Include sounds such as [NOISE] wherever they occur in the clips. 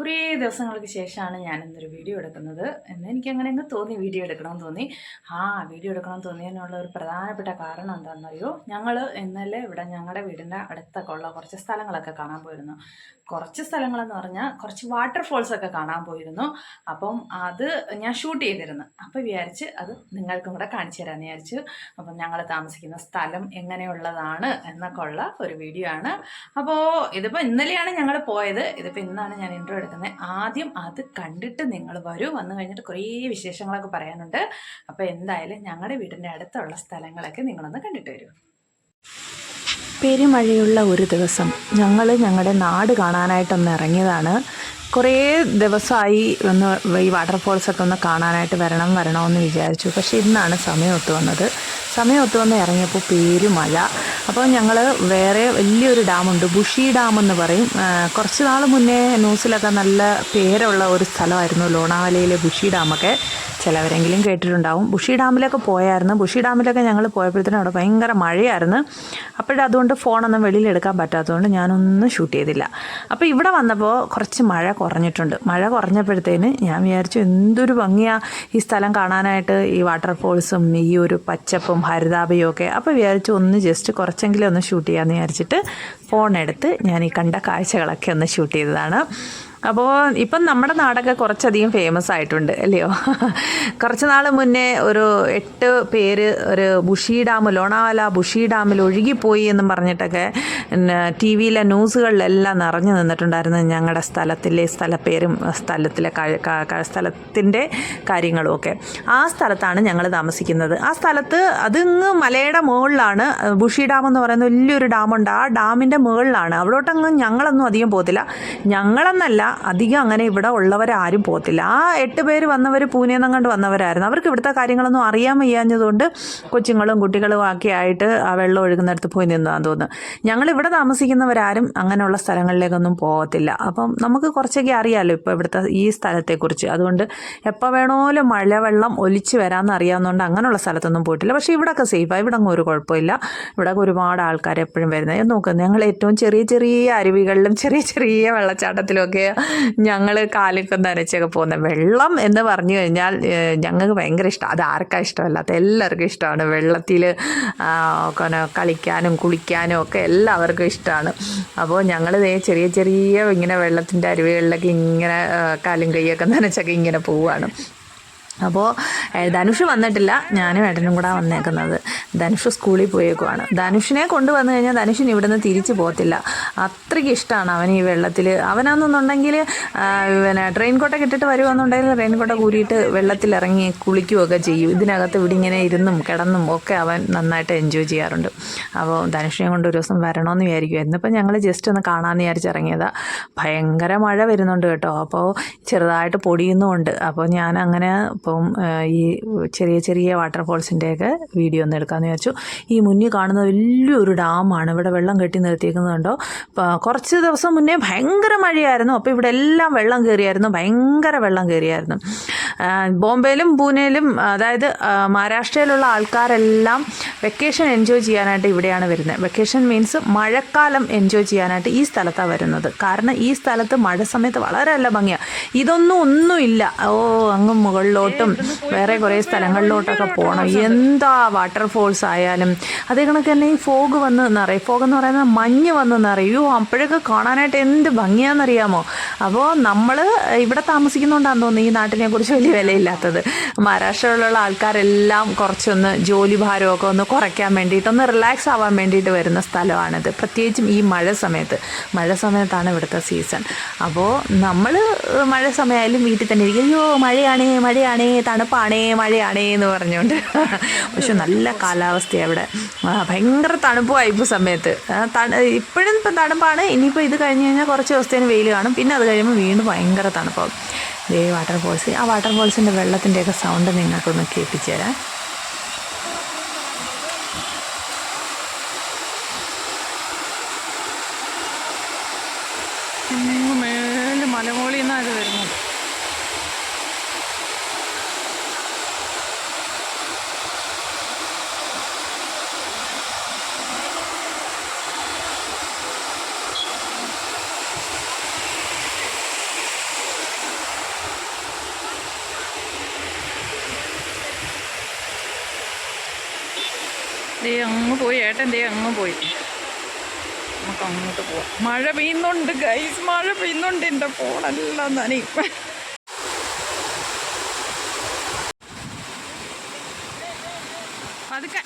കുറേ ദിവസങ്ങൾക്ക് ശേഷമാണ് ഞാൻ ഇന്നൊരു വീഡിയോ എടുക്കുന്നത്. എന്ന് എനിക്ക് അങ്ങനെ അങ്ങ് തോന്നി വീഡിയോ എടുക്കണമെന്ന് തോന്നി. ആ വീഡിയോ എടുക്കണമെന്ന് തോന്നിയതിനുള്ള ഒരു പ്രധാനപ്പെട്ട കാരണം എന്താണെന്നറിയോ? ഞങ്ങൾ ഇന്നലെ ഇവിടെ ഞങ്ങളുടെ വീടിന്റെ അടുത്തൊക്കെ ഉള്ള കുറച്ച് സ്ഥലങ്ങളൊക്കെ കാണാൻ പോയിരുന്നു. കുറച്ച് സ്ഥലങ്ങളെന്ന് പറഞ്ഞാൽ കുറച്ച് വാട്ടർഫോൾസ് ഒക്കെ കാണാൻ പോയിരുന്നു. അപ്പം അത് ഞാൻ ഷൂട്ട് ചെയ്തിരുന്നു. അപ്പോൾ വിചാരിച്ച് അത് നിങ്ങൾക്കും കൂടെ കാണിച്ചു തരാമെന്ന് വിചാരിച്ചു. അപ്പം ഞങ്ങൾ താമസിക്കുന്ന സ്ഥലം എങ്ങനെയുള്ളതാണ് എന്നൊക്കെ ഉള്ള ഒരു വീഡിയോ ആണ്. അപ്പോൾ ഇതിപ്പോൾ ഇന്നലെയാണ് ഞങ്ങൾ പോയത്. ഇതിപ്പോൾ ഇന്നാണ് ഞാൻ ഇൻട്രോ എടുക്കുന്നത് ആദ്യം അത് കണ്ടിട്ട് നിങ്ങൾ വരൂ. വന്നു കഴിഞ്ഞിട്ട് കുറേ വിശേഷങ്ങളൊക്കെ പറയാനുണ്ട്. അപ്പോൾ എന്തായാലും ഞങ്ങളുടെ വീടിന്റെ അടുത്തുള്ള സ്ഥലങ്ങളൊക്കെ നിങ്ങളൊന്ന് കണ്ടിട്ട് വരൂ. പെരുമഴയുള്ള ഒരു ദിവസം ഞങ്ങൾ ഞങ്ങളുടെ നാട് കാണാനായിട്ടൊന്ന് ഇറങ്ങിയതാണ്. കുറേ ദിവസമായി ഒന്ന് ഈ വാട്ടർഫോൾസൊക്കെ ഒന്ന് കാണാനായിട്ട് വരണം വരണമെന്ന് വിചാരിച്ചു. പക്ഷേ ഇന്നാണ് സമയം ഒത്തു വന്നത്. സമയം ഒത്തു വന്ന് ഇറങ്ങിയപ്പോൾ പേരുമഴ അപ്പോൾ ഞങ്ങൾ വേറെ വലിയൊരു ഡാമുണ്ട് ബുഷി ഡാം എന്ന് പറയും കുറച്ച് നാൾ മുന്നേ ന്യൂസിലൊക്കെ നല്ല പേരുള്ള ഒരു സ്ഥലമായിരുന്നു ലോണാവലയിലെ ബുഷി ഡാമൊക്കെ. ചിലവരെങ്കിലും കേട്ടിട്ടുണ്ടാവും. ബുഷി ഡാമിലൊക്കെ പോയായിരുന്നു. ബുഷി ഡാമിലൊക്കെ ഞങ്ങൾ പോയപ്പോഴത്തേനും അവിടെ ഭയങ്കര മഴയായിരുന്നു. അപ്പോഴതുകൊണ്ട് ഫോണൊന്നും വെളിയിലെടുക്കാൻ പറ്റാത്തതുകൊണ്ട് ഞാനൊന്നും ഷൂട്ട് ചെയ്തില്ല. അപ്പോൾ ഇവിടെ വന്നപ്പോൾ കുറച്ച് മഴ കുറഞ്ഞിട്ടുണ്ട്. മഴ കുറഞ്ഞപ്പോഴത്തേന് ഞാൻ വിചാരിച്ചു എന്തൊരു ഭംഗിയാണ് ഈ സ്ഥലം കാണാനായിട്ട് ഈ വാട്ടർഫോൾസും ഈ ഒരു പച്ചപ്പും ഹരിതാപയും ഒക്കെ. അപ്പോൾ വിചാരിച്ചു ഒന്ന് ജസ്റ്റ് കുറച്ചെങ്കിലും ഒന്ന് ഷൂട്ട് ചെയ്യാമെന്ന് വിചാരിച്ചിട്ട് ഫോൺ എടുത്ത് ഞാൻ ഈ കണ്ട കാഴ്ചകളൊക്കെ ഒന്ന് ഷൂട്ട് ചെയ്തതാണ്. അപ്പോൾ ഇപ്പം നമ്മുടെ നാടൊക്കെ കുറച്ചധികം ഫേമസ് ആയിട്ടുണ്ട് അല്ലയോ? കുറച്ച് നാൾ മുന്നേ ഒരു എട്ട് പേര് ഒരു ബുഷി ഡാം ലോണാവല ബുഷി ഡാമിൽ ഒഴുകിപ്പോയി എന്നും പറഞ്ഞിട്ടൊക്കെ ടി വിയിലെ ന്യൂസുകളിലെല്ലാം നിറഞ്ഞു നിന്നിട്ടുണ്ടായിരുന്നു ഞങ്ങളുടെ സ്ഥലത്തിലെ സ്ഥലപ്പേരും സ്ഥലത്തിലെ സ്ഥലത്തിന്റെ കാര്യങ്ങളും ഒക്കെ ആ സ്ഥലത്താണ് ഞങ്ങൾ താമസിക്കുന്നത്. ആ സ്ഥലത്ത് അതിങ്ങ് മലയുടെ മുകളിലാണ് ബുഷി ഡാം എന്ന് പറയുന്ന വലിയൊരു ഡാമുണ്ട്. ആ ഡാമിന്റെ മുകളിലാണ്. അവിടോട്ടങ്ങ് ഞങ്ങളൊന്നും അധികം പോകത്തില്ല. ഞങ്ങളെന്നല്ല അധികം അങ്ങനെ ഇവിടെ ഉള്ളവരാരും പോകത്തില്ല. ആ എട്ട് പേര് വന്നവർ പൂനെന്നങ്ങണ്ട് വന്നവരായിരുന്നു. അവർക്ക് ഇവിടുത്തെ കാര്യങ്ങളൊന്നും അറിയാൻ വയ്യാഞ്ഞതുകൊണ്ട് കൊച്ചുങ്ങളും കുട്ടികളും ഒക്കെ ആയിട്ട് ആ വെള്ളം ഒഴുകുന്നിടത്ത് പോയി നിന്നാന്ന് തോന്നുന്നു. ഞങ്ങൾ ഇവിടെ താമസിക്കുന്നവരാരും അങ്ങനെയുള്ള സ്ഥലങ്ങളിലേക്കൊന്നും പോകത്തില്ല. അപ്പം നമുക്ക് കുറച്ചൊക്കെ അറിയാമല്ലോ ഇപ്പോൾ ഇവിടുത്തെ ഈ സ്ഥലത്തെക്കുറിച്ച്. അതുകൊണ്ട് എപ്പോൾ വേണമല്ലോ മഴവെള്ളം ഒലിച്ച് വരാമെന്ന് അറിയാവുന്നതുകൊണ്ട് അങ്ങനെയുള്ള സ്ഥലത്തൊന്നും പോയിട്ടില്ല. പക്ഷേ ഇവിടെയൊക്കെ സേഫാണ് ഇവിടെ അങ്ങ് ഒരു കുഴപ്പമില്ല. ഇവിടെ ഒരുപാട് ആൾക്കാർ എപ്പോഴും വരുന്നത്. നോക്കുന്നത് ഞങ്ങൾ ഏറ്റവും ചെറിയ ചെറിയ അരുവികളിലും ചെറിയ ചെറിയ വെള്ളച്ചാട്ടത്തിലുമൊക്കെ ഞങ്ങൾ കാലൊക്കെ നനച്ചൊക്കെ പോകുന്നത് വെള്ളം എന്ന് പറഞ്ഞു കഴിഞ്ഞാൽ ഞങ്ങൾക്ക് ഭയങ്കര ഇഷ്ടം. അത് ആർക്കാ ഇഷ്ടമല്ലാത്ത എല്ലാവർക്കും ഇഷ്ടമാണ്. വെള്ളത്തിൽ ഒക്കെ കളിക്കാനും കുളിക്കാനും ഒക്കെ എല്ലാവർക്കും ഇഷ്ടമാണ് അപ്പോൾ ഞങ്ങൾ ചെറിയ ചെറിയ ഇങ്ങനെ വെള്ളത്തിന്റെ അരുവികളിലൊക്കെ ഇങ്ങനെ കാലും കൈയൊക്കെ നനച്ചൊക്കെ ഇങ്ങനെ പോവുകയാണ് അപ്പോൾ ധനുഷ് വന്നിട്ടില്ല. ഞാനും ഏട്ടനും കൂടെ വന്നേക്കുന്നത്. ധനുഷ് സ്കൂളിൽ പോയേക്കുവാണ്. ധനുഷിനെ കൊണ്ടുവന്നു കഴിഞ്ഞാൽ ധനുഷിന് ഇവിടുന്ന് തിരിച്ചു പോകത്തില്ല. അത്രയ്ക്ക് ഇഷ്ടമാണ് അവൻ ഈ വെള്ളത്തിൽ. അവനാണെന്നുണ്ടെങ്കിൽ പിന്നെ ട്രെയിൻ കോട്ടൊക്കെ ഇട്ടിട്ട് വരുവാന്നുണ്ടെങ്കിൽ ട്രെയിൻ കോട്ട കൂരിയിട്ട് വെള്ളത്തിലിറങ്ങി കുളിക്കുകയൊക്കെ ചെയ്യും. ഇതിനകത്ത് ഇവിടെ ഇങ്ങനെ ഇരുന്നും കിടന്നും ഒക്കെ അവൻ നന്നായിട്ട് എൻജോയ് ചെയ്യാറുണ്ട്. അപ്പോൾ ധനുഷിനെ കൊണ്ട് ഒരു ദിവസം വരണമെന്ന് വിചാരിക്കും എന്നിപ്പോൾ ഞങ്ങൾ ജസ്റ്റ് ഒന്ന് കാണാമെന്ന് വിചാരിച്ചിറങ്ങിയതാണ് ഭയങ്കര മഴ വരുന്നുണ്ട് കേട്ടോ. അപ്പോൾ ചെറുതായിട്ട് പൊടിയുന്നുമുണ്ട്. അപ്പോൾ ഞാൻ അങ്ങനെ ഇപ്പം ഈ ചെറിയ ചെറിയ വാട്ടർഫോൾസിന്റെയൊക്കെ വീഡിയോ ഒന്ന് എടുക്കാമെന്ന് വിചാരിച്ചു. ഈ മുന്നിൽ കാണുന്നത് വലിയൊരു ഡാമാണ്. ഇവിടെ വെള്ളം കെട്ടി നിർത്തിയിരിക്കുന്നതുണ്ടോ കുറച്ച് ദിവസം മുന്നേ ഭയങ്കര മഴയായിരുന്നു. അപ്പോൾ ഇവിടെ എല്ലാം വെള്ളം കയറിയായിരുന്നു. ഭയങ്കര വെള്ളം കയറിയായിരുന്നു. ബോംബെയിലും പൂനെയിലും അതായത് മഹാരാഷ്ട്രയിലുള്ള ആൾക്കാരെല്ലാം വെക്കേഷൻ എൻജോയ് ചെയ്യാനായിട്ട് ഇവിടെയാണ് വരുന്നത്. വെക്കേഷൻ മീൻസ് മഴക്കാലം എൻജോയ് ചെയ്യാനായിട്ട് ഈ സ്ഥലത്താണ് വരുന്നത്. കാരണം ഈ സ്ഥലത്ത് മഴ സമയത്ത് വളരെ നല്ല ഭംഗിയാണ് ഇതൊന്നും ഒന്നുമില്ല. ഓ അങ്ങ് മുകളിലോട്ടും വേറെ കുറേ സ്ഥലങ്ങളിലോട്ടൊക്കെ പോകണം എന്താ വാട്ടർഫോൾസ് ആയാലും. അതേ കണക്ക് തന്നെ ഈ ഫോഗ് വന്ന് നിറയും. ഫോഗ് എന്ന് പറയുന്നത് മഞ്ഞ് വന്ന് നിറയും. അപ്പോഴൊക്കെ കാണാനായിട്ട് എന്ത് ഭംഗിയാണെന്നറിയാമോ അപ്പോൾ നമ്മൾ ഇവിടെ താമസിക്കുന്നുണ്ടാന്ന് തോന്നുന്നു ഈ നാട്ടിനെ കുറിച്ച് വലിയ വിലയില്ലാത്തത്. മഹാരാഷ്ട്രയിലുള്ള ആൾക്കാരെല്ലാം കുറച്ചൊന്ന് ജോലി ഭാരമൊക്കെ ഒന്ന് കുറയ്ക്കാൻ വേണ്ടിയിട്ട് ഒന്ന് റിലാക്സ് ആവാൻ വേണ്ടിയിട്ട് വരുന്ന സ്ഥലമാണിത്. പ്രത്യേകിച്ചും ഈ മഴ സമയത്ത്. മഴ സമയത്താണ് ഇവിടുത്തെ സീസൺ അപ്പോൾ നമ്മൾ മഴ സമയമായാലും വീട്ടിൽ തന്നെ ഇരിക്കും. അയ്യോ മഴയാണേ മഴയാണേ തണുപ്പാണേ മഴയാണേ എന്ന് പറഞ്ഞുകൊണ്ട്. പക്ഷെ നല്ല കാലാവസ്ഥയാണ് അവിടെ ഭയങ്കര തണുപ്പുമായി ഇപ്പോൾ സമയത്ത്. ഇപ്പോഴും ഇപ്പം തണുപ്പാണ് ഇനിയിപ്പോൾ ഇത് കഴിഞ്ഞ് കഴിഞ്ഞാൽ കുറച്ച് ദിവസത്തേന് വെയിൽ കാണും. പിന്നെ അത് കഴിയുമ്പോൾ വീണ്ടും ഭയങ്കര തണുപ്പാവും. ദേ വാട്ടർഫോൾസ് ആ വാട്ടർഫോൾസിന്റെ വെള്ളത്തിന്റെയൊക്കെ സൗണ്ട് നിങ്ങൾക്കൊന്ന് കേൾപ്പിച്ചു തരാം മേൽ മലമോളിൽ നിന്നാണ് ഇത് വരുന്നത് ദേ അങ്ങ് പോയി ഏട്ടൻ ദേ അങ്ങ് പോയി. നമുക്ക് അങ്ങോട്ട് പോവാം. മഴ പെയ്യുന്നുണ്ട് ഗൈസ് മഴ പെയ്യുന്നുണ്ട്. എന്റെ ഫോണെല്ലാം നനയും പതുക്കെ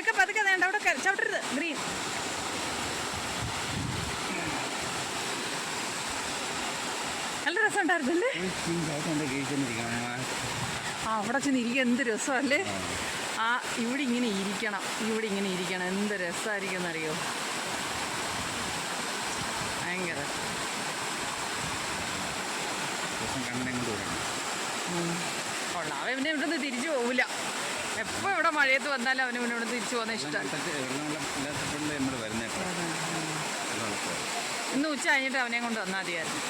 പതുക്കെ പതുക്കെ വേണ്ട അവിടെ ചവിട്ടരുത്. ഗ്രീൻ നല്ല രസമുണ്ടായിരുന്നല്ലേ ആ അവിടെ ചെന്ന് ഇരിക്കുക എന്ത് രസമല്ലേ? ആ. ഇവിടെ ഇങ്ങനെ ഇരിക്കണം ഇവിടെ ഇങ്ങനെ ഇരിക്കണം. എന്ത് രസമായിരിക്കും എന്നറിയോ? ഭയങ്കര. കൊള്ളാം. അവന്റെ ഇവിടെ നിന്ന് തിരിച്ചു പോവില്ല. എപ്പോൾ ഇവിടെ മഴയത്ത് വന്നാലും അവന് ഇവിടെ തിരിച്ചു പോകുന്ന ഇഷ്ടമാണ് ഇന്ന് ഉച്ച കഴിഞ്ഞിട്ട് അവനെ കൊണ്ട് വന്നാൽ മതിയായിരുന്നു.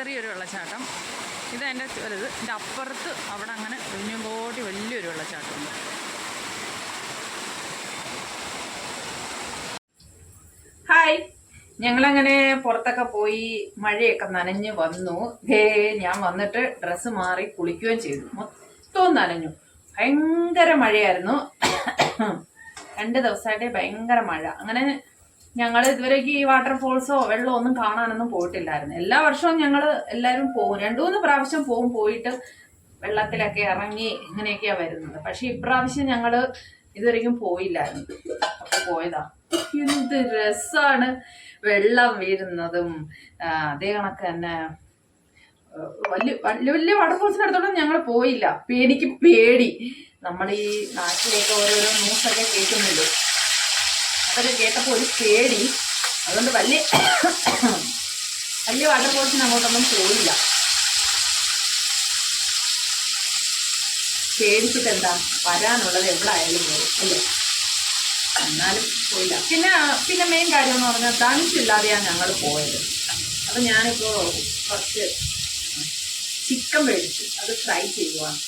ചെറിയൊരു വെള്ളച്ചാട്ടം. ഇത് എന്റെ വലുത് എന്റെ അപ്പുറത്ത് അവിടെ അങ്ങനെ വലിയങ്കോട്ടി വലിയൊരു വെള്ളച്ചാട്ടമുണ്ട് ഹായ്. ഞങ്ങളങ്ങനെ പുറത്തൊക്കെ പോയി മഴയൊക്കെ നനഞ്ഞ് വന്നു. ഹേ ഞാൻ വന്നിട്ട് ഡ്രസ്സ് മാറി കുളിക്കുകയും ചെയ്തു. മൊത്തവും നനഞ്ഞു. ഭയങ്കര മഴയായിരുന്നു. രണ്ട് ദിവസമായിട്ട് ഭയങ്കര മഴ. അങ്ങനെ ഞങ്ങൾ ഇതുവരേക്ക് ഈ വാട്ടർഫോൾസോ വെള്ളമോ ഒന്നും കാണാനൊന്നും പോയിട്ടില്ലായിരുന്നു. എല്ലാ വർഷവും ഞങ്ങൾ എല്ലാവരും പോകും. രണ്ടു മൂന്ന് പ്രാവശ്യം പോകും പോയിട്ട് വെള്ളത്തിലൊക്കെ ഇറങ്ങി ഇങ്ങനെയൊക്കെയാ വരുന്നത്. പക്ഷെ ഇപ്രാവശ്യം ഞങ്ങൾ ഇതുവരെയും പോയില്ലായിരുന്നു. അപ്പൊ പോയതാ. എന്ത് രസാണ് വെള്ളം വീഴുന്നതും അതേ കണക്ക് തന്നെ. വലിയ വലിയ വലിയ വാട്ടർഫോൾസിന്റെ അടുത്തോളം ഞങ്ങൾ പോയില്ല. പേടിക്ക് പേടി. നമ്മൾ ഈ നാട്ടിലേക്ക് ഓരോരോ ന്യൂസൊക്കെ കേൾക്കുന്നുണ്ട്. അതൊക്കെ കേട്ടപ്പോൾ ഒരു പേടി. അതുകൊണ്ട് വലിയ [COUGHS] വലിയ വാട്ടർ വാട്ടർഫോൾസിന് അങ്ങോട്ടൊന്നും പോയില്ല. പേടിച്ചിട്ട് എന്താ വരാനുള്ളത് എവിടെ ആയാലും അല്ലേ? എന്നാലും പോയില്ല. പിന്നെ പിന്നെ മെയിൻ കാര്യം എന്ന് പറഞ്ഞാൽ തണുപ്പില്ലാതെയാണ് ഞങ്ങൾ പോയത്. അപ്പം ഞാനിപ്പോൾ കുറച്ച് ചിക്കൻ മേടിച്ചു. അത് ഫ്രൈ ചെയ്യുവാണ്.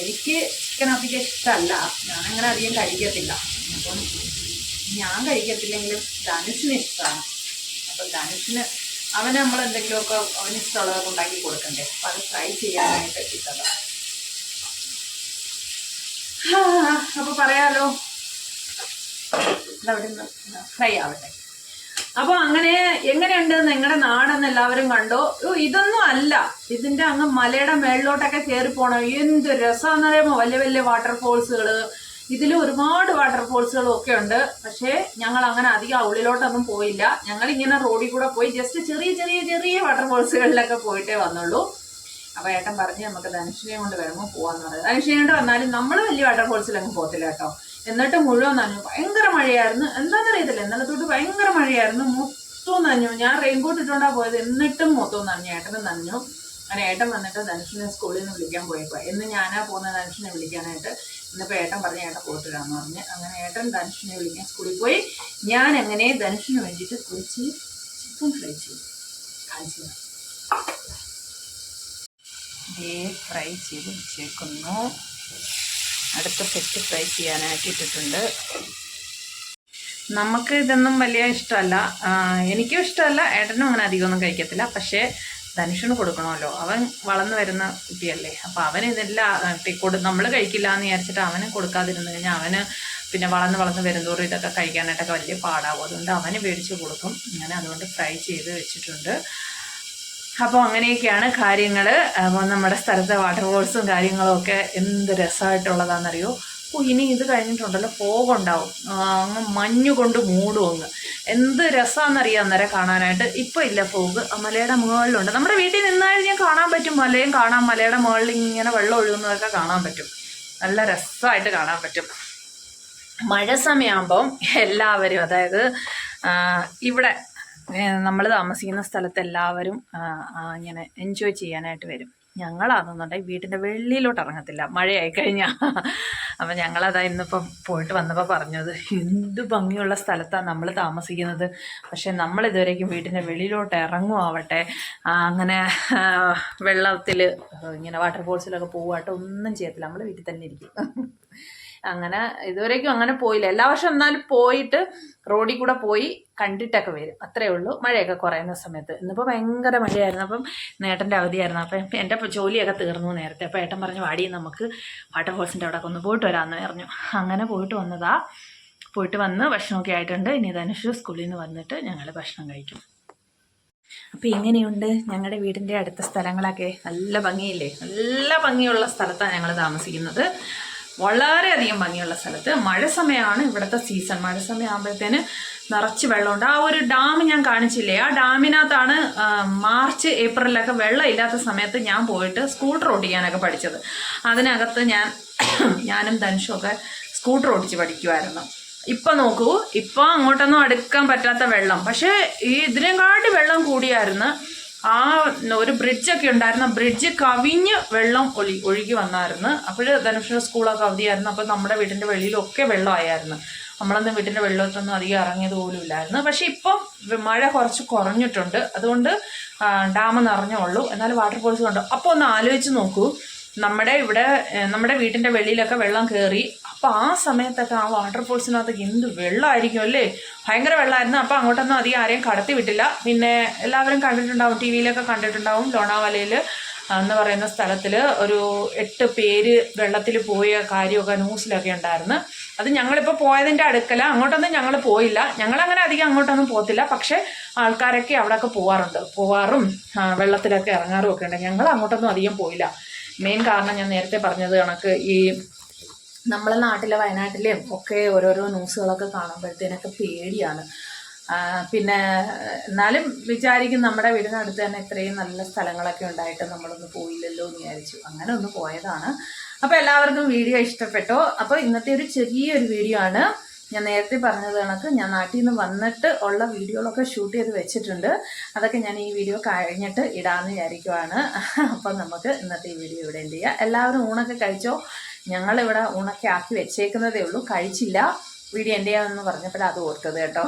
എനിക്ക് ചിക്കൻ അധികം ഇഷ്ടമല്ല. ഞാനങ്ങനെ അധികം കഴിക്കത്തില്ല. അപ്പം ഞാൻ കഴിക്കത്തില്ലെങ്കിലും ധനുഷിന് ഇഷ്ടമാണ് അപ്പം ധനുഷിന് അവന് നമ്മൾ എന്തെങ്കിലുമൊക്കെ അവന് ഇഷ്ടമുള്ളതൊക്കെ ഉണ്ടാക്കി കൊടുക്കണ്ടേ? അപ്പം അത് ട്രൈ ചെയ്യാനായിട്ട് ഇട്ടതാണ് അപ്പൊ പറയാലോ. അവിടെ നിന്ന് ഫ്രൈ ആവട്ടെ. അപ്പൊ അങ്ങനെ എങ്ങനെയുണ്ട് നിങ്ങളുടെ നാടെന്ന് എല്ലാവരും കണ്ടോ? ഇതൊന്നും അല്ല. ഇതിന്റെ അങ്ങ് മലയുടെ മേളിലോട്ടൊക്കെ കയറി പോണോ. എന്ത് രസമാണെന്നറിയാമോ വലിയ വലിയ വാട്ടർഫോൾസുകൾ ഇതിൽ ഒരുപാട് വാട്ടർഫോൾസുകളും ഒക്കെ ഉണ്ട്. പക്ഷേ ഞങ്ങൾ അങ്ങനെ അധികം ഉള്ളിലോട്ടൊന്നും പോയില്ല. ഞങ്ങൾ ഇങ്ങനെ റോഡിൽ കൂടെ പോയി ജസ്റ്റ് ചെറിയ ചെറിയ ചെറിയ വാട്ടർഫോൾസുകളിലൊക്കെ പോയിട്ടേ വന്നുള്ളൂ. അപ്പൊ ഏട്ടൻ പറഞ്ഞ് നമുക്ക് ധനുഷിനെ കൊണ്ട് വരുമ്പോൾ പോവാന്ന് പറയുന്നത് ധനുഷിനെ കൊണ്ട് വന്നാലും നമ്മൾ വലിയ വാട്ടർഫോൾസിലൊന്നും പോകത്തില്ല കേട്ടോ. എന്നിട്ട് മുഴുവൻ നനഞ്ഞു. ഭയങ്കര മഴയായിരുന്നു. എന്താണെന്നറിയത്തില്ല ഇന്നലെ തൊട്ട് ഭയങ്കര മഴയായിരുന്നു. മൊത്തം നനഞ്ഞു. ഞാൻ റെയിൻകോട്ട് ഇട്ടുകൊണ്ടാ പോയത്. എന്നിട്ടും മൊത്തം നനഞ്ഞു. ഏട്ടനും നനഞ്ഞു. അങ്ങനെ ഏട്ടൻ വന്നിട്ട് ധനുഷിനെ സ്കൂളിൽ നിന്ന് വിളിക്കാൻ പോയപ്പോ എന്ന് ഞാനാ പോകുന്ന? ധനുഷിനെ വിളിക്കാനായിട്ട്. ഇന്നിപ്പോ ഏട്ടൻ പറഞ്ഞ ഏട്ടൻ പോത്തിടാന്ന് പറഞ്ഞ്. അങ്ങനെ ഏട്ടൻ ധനുഷിനെ വിളിക്കാൻ സ്കൂളിൽ പോയി. ഞാൻ എങ്ങനെ ധനുഷിന് വേണ്ടിയിട്ട് കുറിച്ച് ചിക്കൻ ഫ്രൈ ചെയ്തു. കാണിച്ചു ഫ്രൈ ചെയ്ത് വെച്ചേക്കുന്നു. അടുത്ത സെറ്റ് ഫ്രൈ ചെയ്യാനായിട്ട് ഇട്ടിട്ടുണ്ട് നമുക്ക് ഇതൊന്നും വലിയ ഇഷ്ടമല്ല. എനിക്കും ഇഷ്ടമല്ല. ഏട്ടനും അങ്ങനെ അധികമൊന്നും കഴിക്കത്തില്ല. പക്ഷേ ധനുഷിന് കൊടുക്കണമല്ലോ. അവൻ വളർന്നു വരുന്ന കുട്ടിയല്ലേ. അപ്പം അവൻ ഇതെല്ലാം കൊടു നമ്മൾ കഴിക്കില്ല എന്ന് വിചാരിച്ചിട്ട് അവന് കൊടുക്കാതിരുന്നു കഴിഞ്ഞാൽ അവന് പിന്നെ വളർന്ന് വളർന്ന് വരുന്തോറും ഇതൊക്കെ കഴിക്കാനായിട്ടൊക്കെ വലിയ പാടാവും. അതുകൊണ്ട് അവന് മേടിച്ച് കൊടുക്കും. അങ്ങനെ അതുകൊണ്ട് ഫ്രൈ ചെയ്ത് വെച്ചിട്ടുണ്ട്. അപ്പോൾ അങ്ങനെയൊക്കെയാണ് കാര്യങ്ങൾ അപ്പോൾ നമ്മുടെ സ്ഥലത്തെ വാട്ടർഫോൾസും കാര്യങ്ങളും ഒക്കെ എന്ത് രസമായിട്ടുള്ളതാണെന്നറിയോ ഓ ഇനി ഇത് കഴിഞ്ഞിട്ടുണ്ടല്ലോ ഫോഗുണ്ടാവും അങ്ങ് മഞ്ഞ് കൊണ്ട് മൂടും അങ്ങ്. എന്ത് രസമാണെന്നറിയാം അന്നേരം കാണാനായിട്ട്. ഇപ്പോൾ ഇല്ല ഫോഗ് മലയുടെ മുകളിലുണ്ട്. നമ്മുടെ വീട്ടിൽ നിന്നാലും ഞാൻ കാണാൻ പറ്റും. മലയും കാണാം. മലയുടെ മുകളിൽ ഇങ്ങനെ വെള്ളം ഒഴുകുന്നതൊക്കെ കാണാൻ പറ്റും. നല്ല രസമായിട്ട് കാണാൻ പറ്റും. മഴ സമയമാകുമ്പം എല്ലാവരും അതായത് ഇവിടെ നമ്മൾ താമസിക്കുന്ന സ്ഥലത്ത് എല്ലാവരും ഇങ്ങനെ എൻജോയ് ചെയ്യാനായിട്ട് വരും. ഞങ്ങളാണെന്നുണ്ടെങ്കിൽ വീട്ടിന്റെ വെളിയിലോട്ട് ഇറങ്ങത്തില്ല. മഴയായി കഴിഞ്ഞാൽ അപ്പം ഞങ്ങളതാ ഇന്നിപ്പം പോയിട്ട് വന്നപ്പോൾ പറഞ്ഞത് എന്ത് ഭംഗിയുള്ള സ്ഥലത്താണ് നമ്മൾ താമസിക്കുന്നത്. പക്ഷേ നമ്മൾ ഇതുവരേക്കും വീട്ടിന്റെ വെളിയിലോട്ട് ഇറങ്ങുമാവട്ടെ അങ്ങനെ വെള്ളത്തിൽ ഇങ്ങനെ വാട്ടർ ഫോൾസിലൊക്കെ പോകാട്ടെ ഒന്നും ചെയ്യത്തില്ല. നമ്മൾ വീട്ടിൽ തന്നെ ഇരിക്കും. അങ്ങനെ ഇതുവരേക്കും അങ്ങനെ പോയില്ല. എല്ലാ വർഷം എന്നാലും പോയിട്ട് റോഡിൽ കൂടെ പോയി കണ്ടിട്ടൊക്കെ വരും. അത്രേ ഉള്ളൂ. മഴയൊക്കെ കുറയുന്ന സമയത്ത്. ഇന്നിപ്പോൾ ഭയങ്കര മഴയായിരുന്നു. അപ്പം നേട്ടന്റെ അവധിയായിരുന്നു. അപ്പം എന്റെ ജോലിയൊക്കെ തീർന്നു നേരത്തെ. അപ്പോൾ ഏട്ടൻ പറഞ്ഞു വാടി നമുക്ക് വാട്ടർ ഫോൾസിന്റെ അവിടെ ഒന്ന് പോയിട്ട് വരാമെന്ന് പറഞ്ഞു. അങ്ങനെ പോയിട്ട് വന്നതാ. പോയിട്ട് വന്ന് ഭക്ഷണമൊക്കെ ആയിട്ടുണ്ട്. ഇനി ധനുഷ് സ്കൂളിൽ നിന്ന് വന്നിട്ട് ഞങ്ങൾ ഭക്ഷണം കഴിക്കും. അപ്പോൾ ഇങ്ങനെയുണ്ട് ഞങ്ങളുടെ വീടിന്റെ അടുത്ത സ്ഥലങ്ങളൊക്കെ. നല്ല ഭംഗിയില്ലേ? നല്ല ഭംഗിയുള്ള സ്ഥലത്താണ് ഞങ്ങൾ താമസിക്കുന്നത്. വളരെയധികം ഭംഗിയുള്ള സ്ഥലത്ത് മഴ സമയമാണ് ഇവിടുത്തെ സീസൺ മഴ സമയമാകുമ്പോഴത്തേന് നിറച്ച് വെള്ളമുണ്ട്. ആ ഒരു ഡാം ഞാൻ കാണിച്ചില്ലേ? ആ ഡാമിനകത്താണ് മാർച്ച് ഏപ്രിലൊക്കെ വെള്ളം ഇല്ലാത്ത സമയത്ത് ഞാൻ പോയിട്ട് സ്കൂട്ടർ ഓടിക്കാനൊക്കെ പഠിച്ചത്. അതിനകത്ത് ഞാൻ ഞാനും ധനുഷൊക്കെ സ്കൂട്ടർ ഓടിച്ച് പഠിക്കുമായിരുന്നു ഇപ്പൊ നോക്കൂ ഇപ്പൊ അങ്ങോട്ടൊന്നും അടുക്കാൻ പറ്റാത്ത വെള്ളം. പക്ഷേ ഈ ഇതിനെക്കാട്ടി വെള്ളം കൂടിയായിരുന്നു ആ ഒരു ബ്രിഡ്ജ് ഒക്കെ ഉണ്ടായിരുന്നു. ബ്രിഡ്ജ് കവിഞ്ഞ് വെള്ളം ഒഴി ഒഴുകി വന്നായിരുന്നു. അപ്പോൾ ധനുഷിന്റെ സ്കൂളൊക്കെ അവധിയായിരുന്നു. അപ്പോൾ നമ്മുടെ വീടിന്റെ വെളിയിലൊക്കെ വെള്ളമായിരുന്നു. നമ്മളൊന്നും വീട്ടിന്റെ വെള്ളത്തൊന്നും അധികം ഇറങ്ങിയത് പോലും ഇല്ലായിരുന്നു. പക്ഷെ ഇപ്പം മഴ കുറച്ച് കുറഞ്ഞിട്ടുണ്ട്. അതുകൊണ്ട് ഡാം നിറഞ്ഞുള്ളൂ എന്നാലും വാട്ടർഫോൾസ് ഉണ്ട്. അപ്പോൾ ഒന്ന് ആലോചിച്ച് നോക്കൂ. നമ്മുടെ ഇവിടെ നമ്മുടെ വീട്ടിന്റെ വെളിയിലൊക്കെ വെള്ളം കയറി അപ്പൊ ആ സമയത്തൊക്കെ ആ വാട്ടർഫോൾസിനകത്തൊക്കെ എന്ത് വെള്ളമായിരിക്കും അല്ലേ? ഭയങ്കര വെള്ളമായിരുന്നു അപ്പൊ അങ്ങോട്ടൊന്നും അധികം ആരെയും കടത്തി വിട്ടില്ല. പിന്നെ എല്ലാവരും കണ്ടിട്ടുണ്ടാവും ടി വിയിലൊക്കെ കണ്ടിട്ടുണ്ടാവും. ലോണാവലയിൽ എന്ന് പറയുന്ന സ്ഥലത്തിൽ ഒരു എട്ട് പേര് വെള്ളത്തിൽ പോയ കാര്യമൊക്കെ ന്യൂസിലൊക്കെ ഉണ്ടായിരുന്നു. അത് ഞങ്ങളിപ്പോൾ പോയതിന്റെ അടുക്കല. അങ്ങോട്ടൊന്നും ഞങ്ങൾ പോയില്ല. ഞങ്ങളങ്ങനെ അധികം അങ്ങോട്ടൊന്നും പോകത്തില്ല. പക്ഷേ ആൾക്കാരൊക്കെ അവിടെയൊക്കെ പോവാറുണ്ട്. പോവാറും വെള്ളത്തിലൊക്കെ ഇറങ്ങാറും ഒക്കെ ഉണ്ട്. ഞങ്ങൾ അങ്ങോട്ടൊന്നും അധികം പോയില്ല. മെയിൻ കാരണം ഞാൻ നേരത്തെ പറഞ്ഞത് കണക്ക് ഈ നമ്മളെ നാട്ടിലെ വയനാട്ടിലെയും ഒക്കെ ഓരോരോ ന്യൂസുകളൊക്കെ കാണുമ്പോഴത്തേനൊക്കെ പേടിയാണ്. പിന്നെ എന്നാലും വിചാരിക്കും നമ്മുടെ വീടിനടുത്ത് തന്നെ ഇത്രയും നല്ല സ്ഥലങ്ങളൊക്കെ ഉണ്ടായിട്ട് നമ്മളൊന്ന് പോയില്ലല്ലോ എന്ന് വിചാരിച്ചു. അങ്ങനെ ഒന്ന് പോയതാണ്. അപ്പോൾ എല്ലാവർക്കും വീഡിയോ ഇഷ്ടപ്പെട്ടു? അപ്പോൾ ഇന്നത്തെ ഒരു ചെറിയൊരു വീഡിയോ ആണ്. ഞാൻ നേരത്തെ പറഞ്ഞത് കണക്ക് ഞാൻ നാട്ടിൽ നിന്ന് വന്നിട്ട് ഉള്ള വീഡിയോകളൊക്കെ ഷൂട്ട് ചെയ്ത് വെച്ചിട്ടുണ്ട്. അതൊക്കെ ഞാൻ ഈ വീഡിയോ കഴിഞ്ഞിട്ട് ഇടാമെന്ന് വിചാരിക്കുവാണ്. അപ്പം നമുക്ക് ഇന്നത്തെ ഈ വീഡിയോ ഇവിടെ എന്ത് ചെയ്യാം. എല്ലാവരും ഊണൊക്കെ കഴിച്ചോ? ഞങ്ങളിവിടെ ഉണക്കി ആക്കി വെച്ചേക്കുന്നതേ ഉള്ളൂ. കഴിച്ചില്ല. വീഡിയോ എന്റെ ചെയ്യാമെന്ന് പറഞ്ഞപ്പോഴാണ് അത് കേട്ടോ.